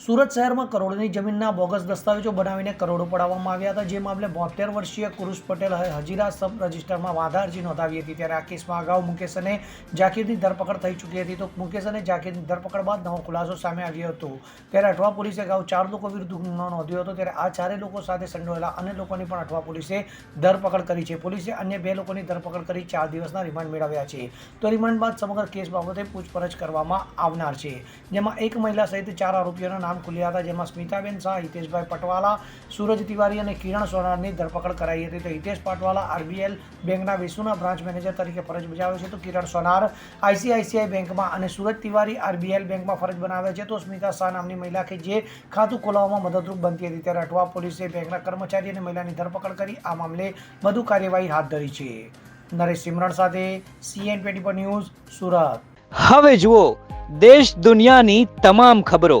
સુરત શહેરમાં કરોડોની જમીનના બોગસ દસ્તાવેજો બનાવીને કરોડો પડાવવામાં આવ્યા હતા. જે મામલે બોતેર વર્ષીય કુરુષ પટેલ હજીરા સબ રજિસ્ટરમાં વાંધા અરજી નોંધાવી હતી. ત્યારે આ કેસમાં અગાઉ મુકેશ અને જાકીરની ધરપકડ થઈ ચૂકી હતી. તો મુકેશ અને જાકીરની ધરપકડ બાદ નવો ખુલાસો સામે આવ્યો હતો. ત્યારે અઠવા પોલીસે અગાઉ ચાર લોકો વિરુદ્ધ ગુનો નોંધ્યો હતો. ત્યારે આ ચારે લોકો સાથે સંડોયેલા અન્ય લોકોની પણ અઠવા પોલીસે ધરપકડ કરી છે. પોલીસે અન્ય બે લોકોની ધરપકડ કરી ચાર દિવસના રિમાન્ડ મેળવ્યા છે. તો રિમાન્ડ બાદ સમગ્ર કેસ બાબતે પૂછપરછ કરવામાં આવનાર છે. જેમાં એક મહિલા સહિત ચાર આરોપીઓના નામ ખુલ્યા હતા જેમાં સ્મિતાબેન શાહ, હિતેશભાઈ પટવાલા, સૂરજ તિવારી અને કિરણ સોનારની ધરપકડ કરાઈ હતી. તો હિતેશ પટવાલા આરબીએલ બેંકના વિશુના બ્રાન્ચ મેનેજર તરીકે ફરજ બજાવે છે. તો કિરણ સોનાર આઈસીઆઈસીઆઈ બેંકમાં અને સૂરજ તિવારી આરબીએલ બેંકમાં ફરજ બનાવે છે. તો સ્મિતા શાહ નામની મહિલા કે જે ખાતું ખોલાવવામાં મદદરૂપ બનતી હતી. ત્યારે અઠવા પોલીસે બેંકના કર્મચારી અને મહિલાની ધરપકડ કરી. આ મામલે વધુ કાર્યવાહી હાથ ધરી છે. નરેશ સિમરણ સાથે સીએન ટ્વેન્ટી ન્યૂઝ સુરત. હવે જુઓ, દેશ દુનિયાની તમામ ખબરો.